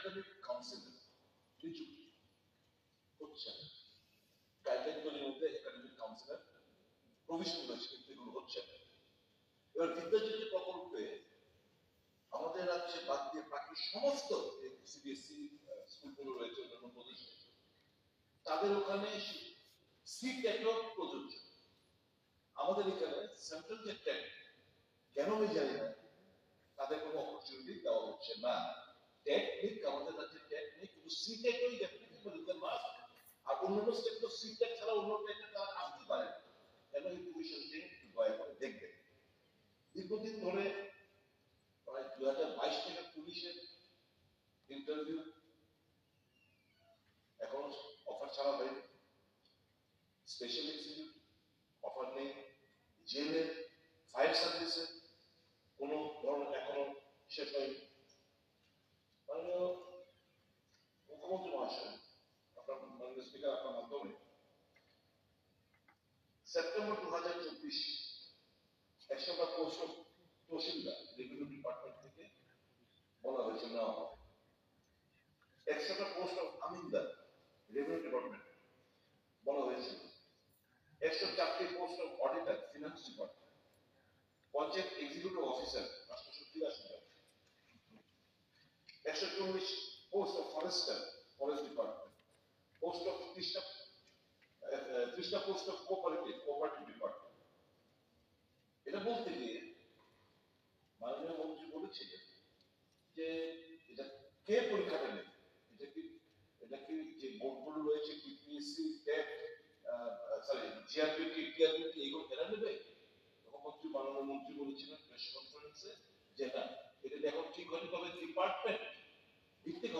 Academic council নিযুক্তি হচ্ছে না গাইডলাইন মধ্যে একাডেমিক কাউন্সিলর প্রভিশন রয়েছে এগুলো হচ্ছে এবার বিদ্যাজ্যোতি প্রকল্পে আমাদের রাজ্যে বাদ দিয়ে বাকি সমস্ত সিবিএসসি স্কুলগুলো রয়েছে, অন্যান্য প্রদেশে, তাদের ওখানে সিট একও প্রযোজ্য। আমাদের এখানে সেন্ট্রাল যে ট্যাগ কেন আমি জানি না, তাদের কোনো অপরচুনিটি দেওয়া হচ্ছে না। টেকনিক আমাদের টেকনিক মাস্ট আর তো ছাড়া অন্য তারা আসতে পারে কেন এই করে? দীর্ঘদিন ধরে প্রায় দুই হাজার বাইশ থেকে পুলিশের ইন্টারভিউ এখন অফার ছাড়া হয়নি। স্পেশাল অফার নেই। জেলের ফায়ার সার্ভিসের কোনো ধরনের এখনও শেষ হয়নি। সেপ্টেম্বর দু হাজার চব্বিশ একশো বা পোস্ট তহসিলদার, রেভিনিউ ডিপার্টমেন্ট থেকে বলা হয়েছে নেওয়া হবে। একশোটা পোস্ট অফ আমিনদার, রেভিনিউ ডিপার্টমেন্ট বলা হয়েছিল একশো চারটি post of auditor, finance department, panchayat executive officer আটশো তিরাশি জন একশো চল্লিশ post of forester, forest department, post of ত্রিশটা সেটা post of cooperative cooperative department এটা বলতে গিয়ে মাননীয় মন্ত্রী বলেছিলেন যে এটা কে পরীক্ষাটা নেবে? এটা কি এটা কি যে বোর্ডগুলো রয়েছে পিপিএসসি সরি জিআরপিটি টিআরপিটি নেবে? তখন মাননীয় মন্ত্রী বলেছিলেন প্রেস কনফারেন্সে এটা এখন ঠিক হয়নি, তবে ডিপার্টমেন্ট ভিত্তিক